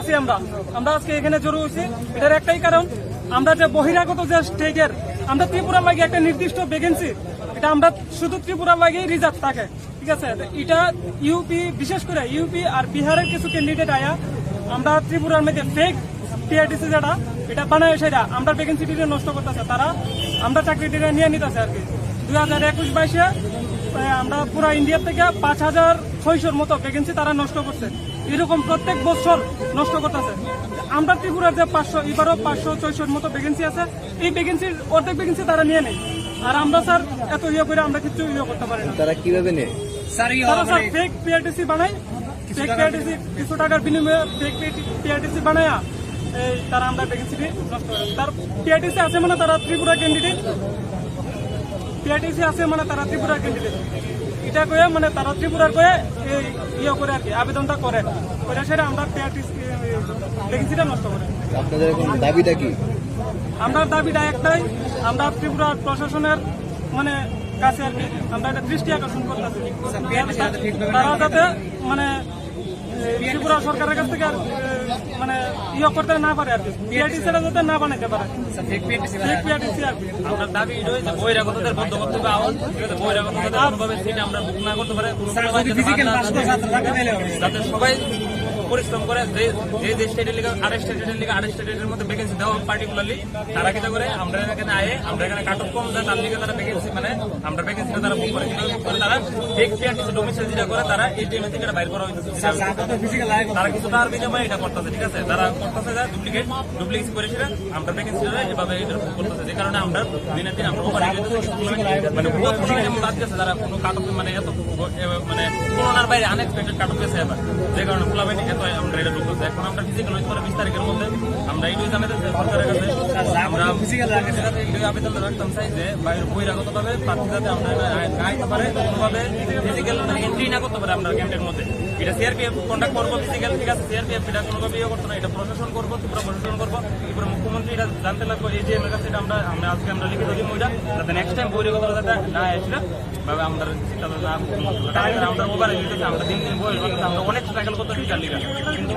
আছি আমরা। আমরা আজকে এখানে জড়ো হয়েছি। এটার একটাই কারণ, আমরা যে বহিরাগত যে স্টেজের, আমরা ত্রিপুরার লাগে একটা নির্দিষ্ট ভ্যাকেন্সি এটা আমরা শুধু ত্রিপুরার লাগে রিজার্ভ থাকে। ঠিক আছে? এটা ইউপি বিশেষ করে ইউপি আর বিহারের কিছু ক্যান্ডিডেট আয়া আমরা ত্রিপুরার মধ্যে ফেক টিআরটিসি যেটা এটা বানায় সেটা আমরা ভ্যাকেন্সিটিকে নষ্ট করতেছে। তারা আমরা চাকরিটিকে নিয়ে নিতেছে আর কি। দুই হাজার একুশ বাইশে আমরা পুরো ইন্ডিয়া থেকে পাঁচ হাজার ছয়শোর মতো ভ্যাকেন্সি তারা নষ্ট করছে। এরকম প্রত্যেক বছর নষ্ট করতেছে। আমরা ত্রিপুরার যে পাঁচশো এবারও পাঁচশো ছয়শোর মতো ভ্যাকেন্সি আছে এই ভ্যাকেন্সির অর্ধেক ভ্যাকেন্সি তারা নিয়ে নেই। আর আমরা স্যার এত ইয়ে করে আমরা কিছু ইয়ে করতে পারি না। তারা কীভাবে নেয়? তারা স্যার ফেক পিআরটিসি বানায় ফেক পিআরটিসি কিছু টাকার বিনিময়ে ফেক পিআরটিসি বানায়া এই তারা আমরা ভ্যাকেন্সিটি নষ্ট করে তার পিআরটিসি আছে মানে তারা ত্রিপুরা ক্যান্ডিডেট পিআরটিসি আছে মানে তারা ত্রিপুরার ক্যান্ডিডেট এটা কয়ে মানে তারা ত্রিপুরার কয়ে এই ইয়ে করে আর কি আবেদনটা করে। করে সেটা আমরা পিআরটিসি ভ্যাকেন্সিটা নষ্ট করে। আপনাদের এখন দাবিটা কি? আমরা দাবিটা একটাই আমরা ত্রিপুরা প্রশাসনের মানে কাছে আর কি আমরা একটা দৃষ্টি আকর্ষণ করতেছি। তারা যাতে মানে ত্রিপুরা সরকারের কাছ থেকে মানে ইয়ে করতে না পারে আর কি। পিআরটিসিটা যাতে না বানাইতে পারে। ফেক পিআরটিসি আর কি। আমরা দাবি রয়েছে বহিরাগতদের বন্ধ করতে হবে আওয়াজ বহিরাগতদের কোনোভাবে সিট আমরা বুক না করতে পারে যাতে সবাই পরিশ্রম করে যে যে স্টেটের লিগে আরেক স্টেটের লিগে আরেক স্টেটের মধ্যে ভ্যাকেন্সি দেওয়া পার্টিকুলারলি তারা কিটা করে? আমরা এখানে আয়ে আমরা এখানে কাটক কম যায় তার লিগে তারা ভ্যাকেন্সি মানে আমরা ভ্যাকেন্সিটা তারা বুক করে। করে তারা এক পিআরটিসি ডোমিসাইল যেটা করে তারা এই এটিএম থেকে বাইর করা হইতেছে। তারা কিছু তার বিনিময়ে এটা করতেছে ঠিক আছে? তারা করতেছে যা ডুপ্লিকেট ডুপ্লিকেট করে সেটা আমরা ভ্যাকেন্সিটা এভাবে এটা বুক করতেছে। যে কারণে আমরা দিনের দিন আমরা ওভার মানে পুরো যেমন বাদ গেছে তারা কোনো কাটক মানে এত মানে করোনার বাইরে আনএক্সপেক্টেড কাটক গেছে এবার। যে কারণে ফুলাবাই এত আমরা এটা ঢুকতেছে এখন আমরা ফিজিক্যাল হইতে পারে বিশ তারিখের মধ্যে। আমরা এইটুকু জানাতে সরকারের কাছে আমরা ফিজিক্যাল এইটুকু আবেদন রাখতাম চাই যে বাইরে বহিরাগত প্রার্থী যাতে আমরা না আইতে পারে কোনোভাবে ফিজিক্যাল এন্ট্রি না করতে পারে আমরা ক্যাম্পের মধ্যে। এটা সিআরপিএফ কন্ট্যাক্ট করব ফিজিক্যাল ঠিক আছে? সিআরপিএফ এটা কোনোভাবে ইয়ে করতে না এটা প্রশাসন করব ত্রিপুরা প্রশাসন করব ত্রিপুরা মুখ্যমন্ত্রী এটা জানতে লাগবে এই যে এর কাছে এটা আমরা আমরা আজকে আমরা লিখিত দিব ওইটা যাতে নেক্সট টাইম বহিরাগত যাতে না আসলে ভাবে আমরা চিন্তা না তারা আমরা ওভারে দিতেছি আমরা দিন দিন বই আমরা অনেক স্ট্রাগল করতে ফিজিক্যাল লিগা কিন্তু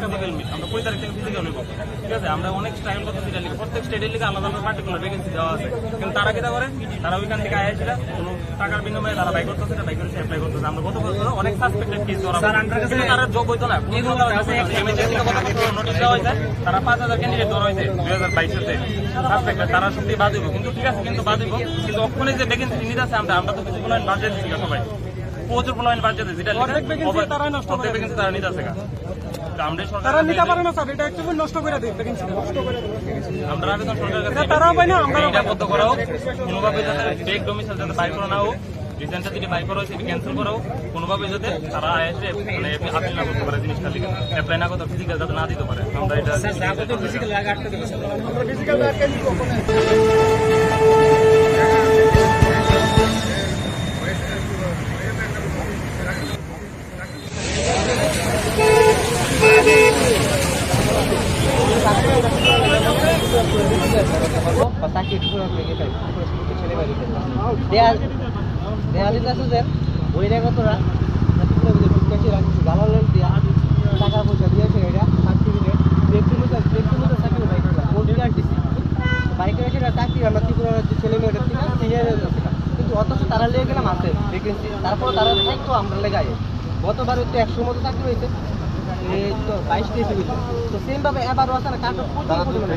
ফিজিক্যাল আমরা কুড়ি তারিখ থেকে ফিজিক্যাল নিব। ঠিক আছে? আমরা অনেক স্ট্রাগল করতে ফিজিক্যাল লিগা প্রত্যেক স্টেটের লিগে আলাদা আলাদা পার্টিকুলার ভ্যাকেন্সি দেওয়া আছে। কিন্তু তারা কিটা করে? তারা ওইখান থেকে আয়াছিল কোনো টাকার বিনিময়ে তারা বাই করতেছে না বাই করে অ্যাপ্লাই করতেছে। আমরা গত বছর অনেক সাসপেক্টেড কেস ধরা তারা যোগ হইতো না। কোনো তারা এমএসএসি গত বছর নোটিশ দেওয়া হয়েছে তারা পাঁচ হাজার ক্যান্ডিডেট ধরা হয়েছে দুই হাজার বাইশেতে সাসপেক্টেড তারা সত্যি বাদ দিব। কিন্তু ঠিক আছে কিন্তু বাদ দিব। কিন্তু যে ভ্যাকেন্সি নিতে আছে আমরা আমরা তো কিছু কোনো বাজেট দিচ্ছি সবাই। প্রচুর পরিমাণ বাজেট দিচ্ছি এটা অর্ধেক vacancy তারাই নষ্ট করে অর্ধেক তারা নিতে আছে আমরা তারা নিতে পারে না স্যার এটা একটু নষ্ট করে দিই আমরা আবেদন সরকারের কাছে এটা তারাও না, করা হোক। কোনোভাবে যাতে ফেক ডোমিসাইল যাতে বাইর করা না হোক রিসেন্টটা যদি করা ক্যান্সেল কোনোভাবে যাতে তারা এসে মানে আপিল না করতে পারে জিনিসটা লিখে। অ্যাপ্লাই না করতে ফিজিক্যাল যাতে না দিতে পারে। আমরা এটা দেয়া। দিতেছে যে টাকা পয়সা দিয়েছে এটা সার্টিফিকেট ব্যক্তিগত বাইকের সেটা চাকরি আমরা ত্রিপুরা ছেলে মেয়েদের থেকে কিন্তু অথচ তারা লেগে গেলাম আছে তারপরে তারা থাকতো, আমরা লেগে গতবার তো একশো মতো চাকরি হয়েছে। তো বাইশ তেইশে তো সেমভাবে এবারও আছে না পরিমাণে।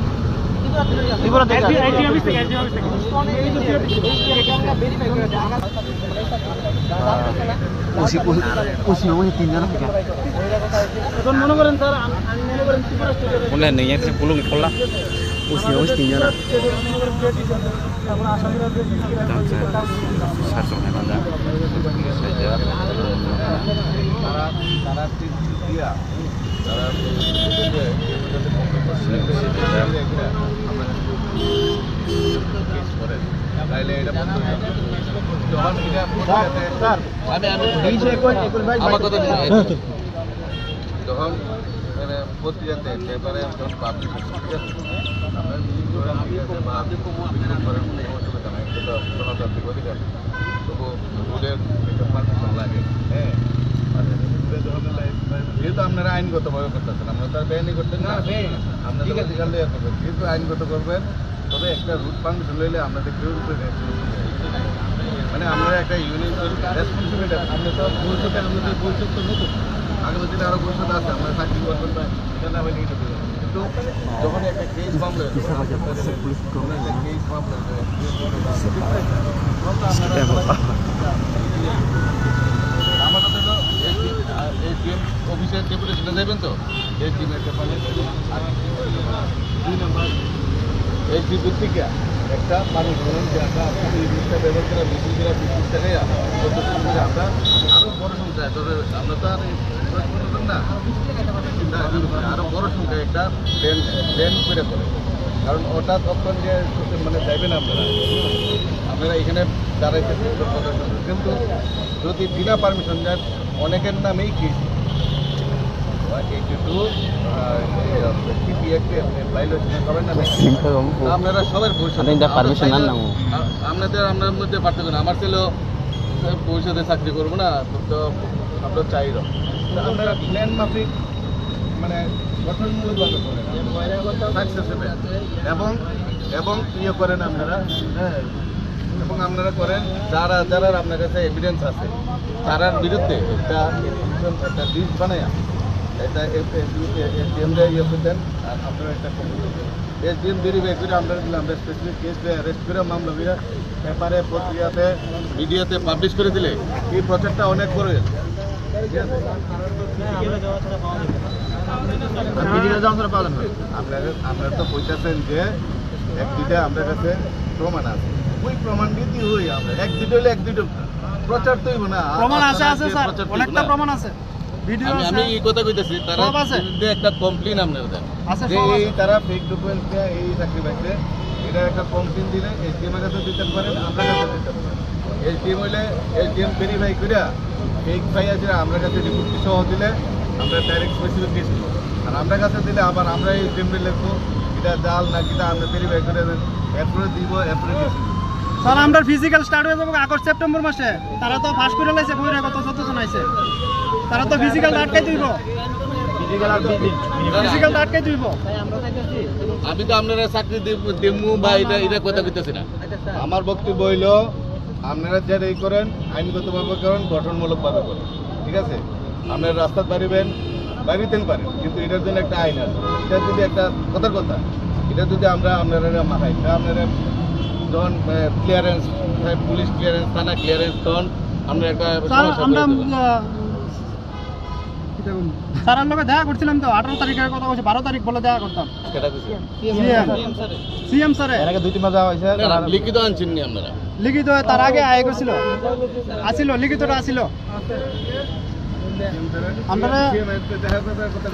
অফিস থেকে ওসি তিনজন এখন মনে করেন স্যার আমি মনে করেন ত্রিপুরা বলে নেই একটা পুলু কি করলা ওসি ওসি তিনজন তারপর তারা তারা দিয়া তারা যে আমরা কেস করে তাইলে এটা বন্ধ হয়ে যাবে। যখন এটা বন্ধ হয়ে যাবে আমি আমি আমার কথা যখন মানে পত্রিকাতে পেপারে যখন পাবলিশ হচ্ছে আমরা বিভিন্ন মিডিয়াতে বা বিভিন্ন ধরনের কোনো অসুবিধা নাই সেটা গণতান্ত্রিক অধিকার। তবু ভুলের একটা পারমিশন লাগে হ্যাঁ? মানে ভুলের যখন লাই- যেহেতু আপনারা আইনগতভাবে করতেছেন আপনারা তো আর বেআইনি করতেন না? আপনাদের অধিকার লেয়ার করবেন। যেহেতু আইনগত করবেন তবে একটা রুট পারমিশন লইলে আপনাদের কেউ রূপে মানে আমরা একটা ইউনিয়ন রেসপন্সিবিলিটি আপনি তো ভবিষ্যতে আমাদের ভবিষ্যৎ তো নতুন আগামী দিনে আরও ভবিষ্যৎ আছে আমরা চাকরি করবেন বা। কিন্তু যখন একটা কেস মামলা কেস মামলা আমাদের হলো এসডিএম অফিসে ডেপুটেশনে যাবেন তো একটা পালে দুই নম্বর এসডিপি থেকে একটা পানি ধরুন যে আমরা এই জিনিসটা ব্যবহার করে বেশি করে বিদ্যুৎ করে আমরা আরও বড় সংখ্যায়, তবে আমরা তো আর এই না। আরও বড় সংখ্যায় একটা প্ল্যান প্ল্যান করে করে। কারণ ওটা তখন যে মানে যাইবেন আপনারা। আপনারা এখানে দাঁড়াইতে কিন্তু যদি বিনা পারমিশন যায় অনেকের নামেই কেস এইটি টু টিপি একটা ভাইলেশন করেন না আপনারা সবার না। আপনাদের আপনার মধ্যে পার্থক্য না। আমার ছেলেও ভবিষ্যতে চাকরি করব না তো তো আমরা চাই না। তো আপনারা প্ল্যান মাফিক মানে গঠনমূলকভাবে করেন। এবং এবং ইয়ে করেন আপনারা। হ্যাঁ এবং আপনারা করেন যারা যারা আপনার কাছে এভিডেন্স আছে তারার বিরুদ্ধে একটা একটা লিস্ট বানায় এটা এসডিএমরা ইয়ে করতেন আর আপনারা একটা এসডিএম ভেরিফাই করে আমরা দিলাম আমরা স্পেসিফিক কেস অ্যারেস্ট করে মামলা করে পেপারে পত্রিকাতে মিডিয়াতে পাবলিশ করে দিলে এই প্রচারটা অনেক বড় ঠিক আছে? আপনারা তো কইতেছেন যে এক দুইটা আপনার কাছে প্রমাণ আছে। ওই প্রমাণ দিতে হই আমরা। এক দুটো হলে এক দুটো প্রচার তো না। প্রমাণ আছে আছে স্যার। অনেকটা প্রমাণ আছে। ভিডিও আমি এই কথা কইতেছি তারা সব আছে। বিরুদ্ধে একটা কমপ্লেন আপনারা দেন। যে এই তারা ফেক ডকুমেন্ট দিয়ে এই চাকরি পাইছে এটা একটা কমপ্লেন দিলে এসডিএম এর কাছে দিতে পারেন আপনার কাছে দিতে পারেন এসডিএম হইলে এসডিএম ভেরিফাই করিয়া ফেক পাই আছে আমরা কাছে রিপোর্ট সহ দিলে আমরা ডাইরেক্ট স্পেসিফিক কেস আর আমরা কাছে দিলে আবার আমরা এসডিএম লিখব এটা জাল না কিটা আমরা ভেরিফাই করে এরপরে দিব এরপরে কেস স্যার আমরা ফিজিক্যাল স্টার্ট হয়ে যাব আগস্ট সেপ্টেম্বর মাসে। তারা তো ফাঁস করে লাইছে বইরে কত যত জন আইছে। তারা তো ফিজিক্যাল আটকাই দিব ফিজিক্যাল আটকাই দিব আমি তো আপনারা চাকরি দেব- বা এটা এটা কথা কইতেছি না। আমার বক্তব্য হইল আপনারা যারা এই করেন আইনগতভাবে করেন গঠনমূলকভাবে করেন। ঠিক আছে? আপনারা রাস্তা পারিবেন বাড়িতেন পারেন কিন্তু এটার জন্য একটা আইন আছে। এটা যদি একটা কথার কথা এটা যদি আমরা আপনারা মাথায় আপনারা যখন ক্লিয়ারেন্স পুলিশ ক্লিয়ারেন্স থানা ক্লিয়ারেন্স তখন আমরা একটা আমরা স্যারের লোকে দেখা করছিলাম তো আঠারো তারিখের কথা বলছি বারো তারিখ বলে দেখা করতাম। সিএম স্যারে এর আগে দুই তিন যাওয়া হয়েছে লিখিত আনছেন নি আপনারা লিখিত তার আগে আয় করছিল। আসিল লিখিতটা আসিল। আপনারা কথা